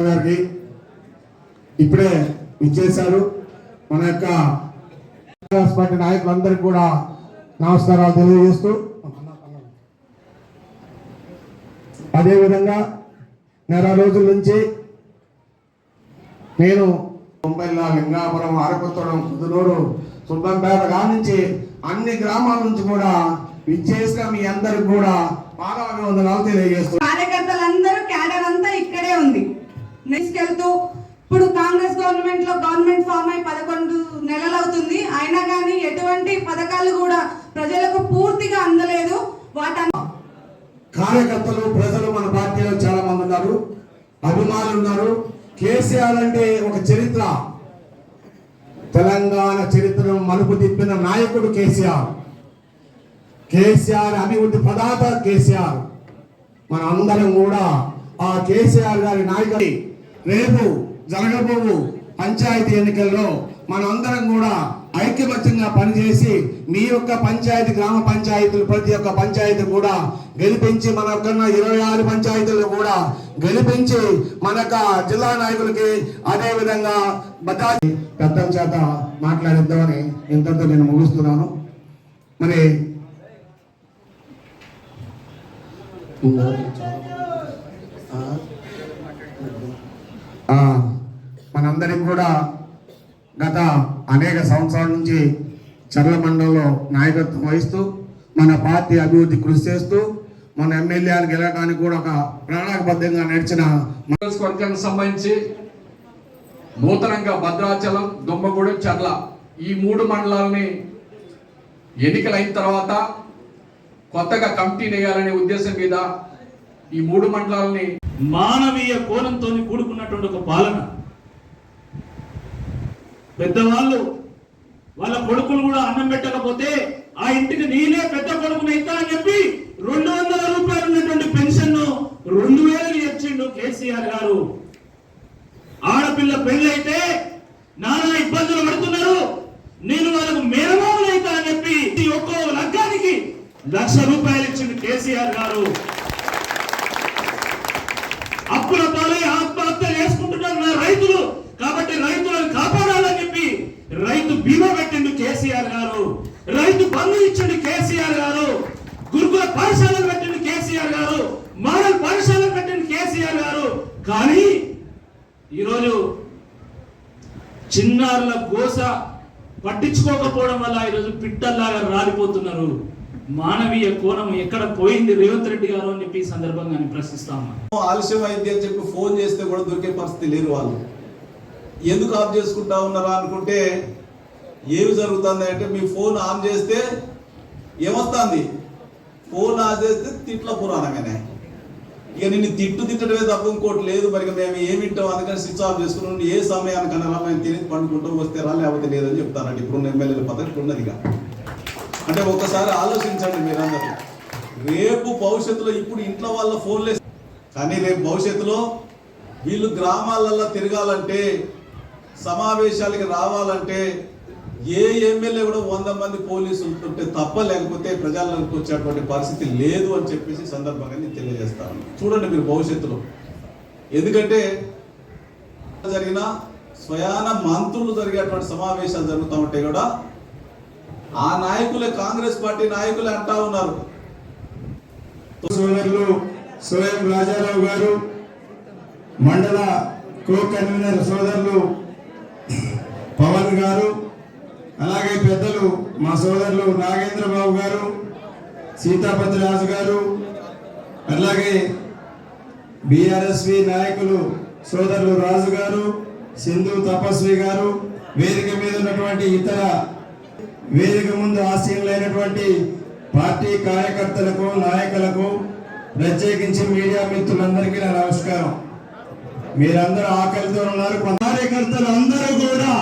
గారికి ఇప్పుడే ఇచ్చేశారు మన యొక్క కాంగ్రెస్ పార్టీ నాయకులందరికీ కూడా నమస్కారాలు తెలియజేస్తూ అదేవిధంగా నెల రోజుల నుంచి నేను ముంబైలో లింగాపురం అరకుత్తడం కుదునూరు సుబ్బంపేట కానించి అన్ని గ్రామాల నుంచి కూడా విచ్చేసిన మీ అందరికి కూడా పాదాభివందనాలు తెలియజేస్తున్నాను తీసుకెళ్తూ ఇప్పుడు కాంగ్రెస్ గవర్నమెంట్లో గవర్నమెంట్ ఫామ్ అయి పదకొండు నెలలు అవుతుంది. అయినా కానీ ఎటువంటి పథకాలు కూడా ప్రజలకు పూర్తిగా అందలేదు. వాటి కార్యకర్తలు ప్రజలు మన పార్టీలో చాలా మంది ఉన్నారు. అభిమానులు ఉన్నారు. కేసీఆర్ అంటే ఒక చరిత్ర. తెలంగాణ చరిత్రను మలుపు తిప్పిన నాయకుడు కేసీఆర్. కేసీఆర్ అభివృద్ధి ప్రదాత కేసీఆర్. మన అందరం కూడా ఆ కేసీఆర్ గారి నాయకుడి రేపు జరగబోవు పంచాయతీ ఎన్నికల్లో మన అందరం కూడా ఐక్యమత్యంగా పనిచేసి మీ యొక్క పంచాయతీ గ్రామ పంచాయతీలు ప్రతి ఒక్క పంచాయతీ కూడా గెలిపించి మన యొక్క ఇరవై ఆరు పంచాయతీలు కూడా గెలిపించి మన జిల్లా నాయకులకి అదే విధంగా బతాయి పెద్దల చేత మాట్లాడిద్దామని ఇంతతో నేను ముగిస్తున్నాను. మరి ఆ, మనందరికి కూడా గత అనేక సంవత్సరాల నుంచి చర్ల మండలంలో నాయకత్వం వహిస్తూ మన పార్టీ అభివృద్ధి కృషి చేస్తూ మన ఎమ్మెల్యేలు గెలవడానికి కూడా ఒక ప్రణాళికబద్ధంగా నడిచిన నియోజకవర్గానికి సంబంధించి నూతనంగా భద్రాచలం దుమ్మగూడెం చర్ల ఈ మూడు మండలాలని ఎన్నికలైన తర్వాత కొత్తగా కమిటీ వేయాలనే ఉద్దేశం మీద ఈ మూడు మండలాలని మానవీయ కోణంతో కూడుకున్నటువంటి ఒక పాలన. పెద్దవాళ్ళు వాళ్ళ కొడుకులు కూడా అన్నం పెట్టకపోతే ఆ ఇంటికి నేనే పెద్ద కొడుకుని ఇస్తా అని చెప్పి రెండు వందల రూపాయలు ఉన్నటువంటి పెన్షన్ను రెండు వేలు ఇచ్చిండు కేసీఆర్ గారు. ఆడపిల్ల పెళ్ళి అయితే నానా ఇబ్బందులు పడుతున్నారు. నేను వాళ్ళకు మేనమామలు అవుతా అని చెప్పి ఒక్కో లగ్గానికి లక్ష రూపాయలు ఇచ్చిండు కేసీఆర్ గారు. అప్పుల పాలై ఆత్మహత్య చేసుకుంటున్నారు నా రైతులు కాబట్టి రైతులను కాపాడాలని చెప్పి రైతు బీమా పెట్టిండు కేసీఆర్ గారు రైతు బంధు ఇచ్చిండు కేసీఆర్ గారు గురుకుల పాఠశాలలు పెట్టిండు కేసీఆర్ గారు మోడల్ పాఠశాలలు పెట్టిండు కేసీఆర్ గారు. కానీ ఈరోజు చిన్నారుల గోస పట్టించుకోకపోవడం వల్ల ఈరోజు పిట్టల్లాగా రాలిపోతున్నారు. మానవీయ కోణం ఎక్కడ పోయింది రేవంత్ రెడ్డి గారు అని చెప్పి ఈ సందర్భంగా నేను ప్రశ్నిస్తాము ఆలస్యం అయింది అని చెప్పి ఫోన్ చేస్తే కూడా దొరికే పరిస్థితి లేరు వాళ్ళు. ఎందుకు ఆఫ్ చేసుకుంటా ఉన్నారా అనుకుంటే ఏమి జరుగుతుంది అంటే మీ ఫోన్ ఆన్ చేస్తే ఏమొస్తుంది? ఫోన్ ఆన్ చేస్తే తిట్ల పురాణమేనే. ఇక నిన్ను తిట్టు తిట్టడమే తప్ప ఇంకోటి లేదు. మరి మేము ఏమి వింటాం అందుకని స్విచ్ ఆఫ్ చేసుకుని ఏ సమయానికన్నా రా, మేము తిని పండుకుంటాం వస్తే రా లేకపోతే లేదని చెప్తానండి. ఇప్పుడున్న ఎమ్మెల్యేల పద్ధతి ఉన్నది అంటే ఒక్కసారి ఆలోచించండి మీరందరూ. రేపు భవిష్యత్తులో ఇప్పుడు ఇంట్లో వాళ్ళ ఫోన్లే కానీ రేపు భవిష్యత్తులో వీళ్ళు గ్రామాలలో తిరగాలంటే సమావేశాలకి రావాలంటే ఏ ఎమ్మెల్యే కూడా వంద మంది పోలీసులు ఉంటే తప్ప లేకపోతే ప్రజలకు వచ్చేటువంటి పరిస్థితి లేదు అని చెప్పేసి సందర్భంగా నేను తెలియజేస్తాను చూడండి మీరు భవిష్యత్తులో. ఎందుకంటే జరిగిన స్వయాన మంత్రులు జరిగేటువంటి సమావేశాలు జరుగుతూ ఉంటే కూడా ఆ నాయకులే కాంగ్రెస్ పార్టీ నాయకులే అంటా ఉన్నారు. సోదరులు రాజారావు గారు మండల కో కన్వీనర్ సోదరులు పవన్ గారు అలాగే పెద్దలు మా సోదరులు నాగేంద్ర బాబు గారు సీతాపతి రాజు గారు అలాగే బీఆర్ఎస్వి నాయకులు సోదరులు రాజు గారు సింధు తపస్వి గారు వేదిక మీద ఉన్నటువంటి ఇతర వేదిక ముందు ఆశీనులైనటువంటి పార్టీ కార్యకర్తలకు నాయకులకు ప్రత్యేకించి మీడియా మిత్రులందరికీ నా నమస్కారం. మీరందరూ ఆకలితో ఉన్నారు కార్యకర్తలు అందరూ కూడా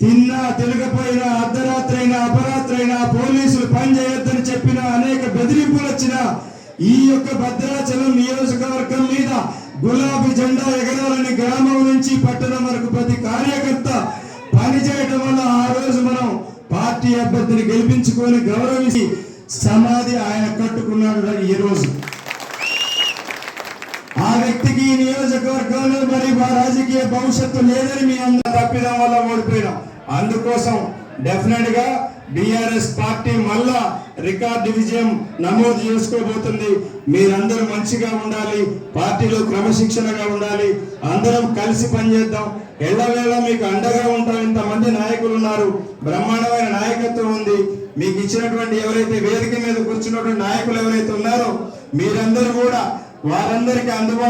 తిన్నా తిరగపోయినా అర్ధరాత్రైనా అపరాత్రైనా పోలీసులు పని చేయొద్దని చెప్పిన అనేక బెదిరింపులు వచ్చిన ఈ యొక్క భద్రాచలం నియోజకవర్గం మీద గులాబీ జెండా ఎగరాలని గ్రామం నుంచి పట్టణం వరకు ప్రతి కార్యకర్త పనిచేయటం వల్ల ఆ రోజు మనం పార్టీ అభ్యర్థిని గెలిపించుకొని గౌరవించి సమాధి ఆయన కట్టుకున్నాడు ఈ రోజు. ఆ వ్యక్తికి ఈ నియోజకవర్గంలో మరి మా రాజకీయ భవిష్యత్తు లేదని మీ అందరూ తప్పిదం వల్ల ఓడిపోయినాం. అందుకోసం డెఫినెట్గా బిఆర్ఎస్ పార్టీ మళ్ళా రికార్డు విజయం నమోదు చేసుకోబోతుంది. మీరందరూ మంచిగా ఉండాలి పార్టీలో క్రమశిక్షణగా ఉండాలి అందరం కలిసి పనిచేద్దాం. ఎళ్ళవేళ మీకు అండగా ఉంటాం ఇంతమంది నాయకులు ఉన్నారు బ్రహ్మాండమైన నాయకత్వం ఉంది. మీకు ఇచ్చినటువంటి ఎవరైతే వేదిక మీద కూర్చున్నటువంటి నాయకులు ఎవరైతే ఉన్నారో మీరందరూ కూడా వారందరికీ అందుబాటు